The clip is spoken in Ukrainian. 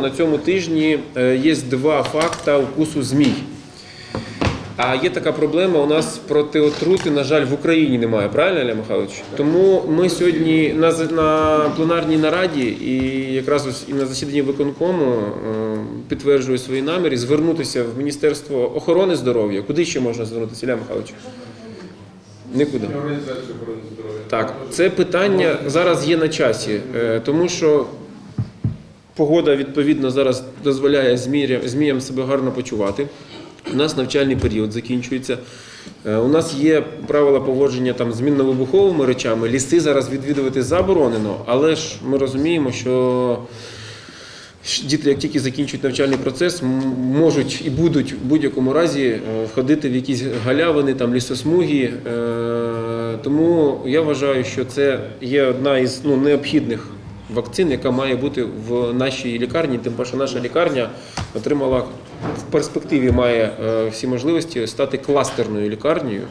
На цьому тижні е, є два факти укусу змій. А є така проблема, у нас проти отрути, на жаль, в Україні немає, правильно, Ілля Михайлович? Тому ми сьогодні на, на пленарній нараді і якраз ось і на засіданні виконкому е, підтверджую свої наміри звернутися в Міністерство охорони здоров'я. Куди ще можна звернутися, Ілля Михайлович? Нікуди. Так, це питання зараз є на часі, е, тому що погода відповідно зараз дозволяє зміям себе гарно почувати. У нас навчальний період закінчується. Е, У нас є правила поводження там з мінно-вибуховими речами. Ліси зараз відвідувати заборонено, але ж ми розуміємо, що Діти, як тільки закінчують навчальний процес, можуть і будуть в будь-якому разі е, входити в якісь галявини, там лісосмуги. Е, Тому я вважаю, що це є одна із ну, необхідних вакцин, яка має бути в нашій лікарні. Тим паче наша лікарня отримала в перспективі має е, всі можливості стати кластерною лікарнею.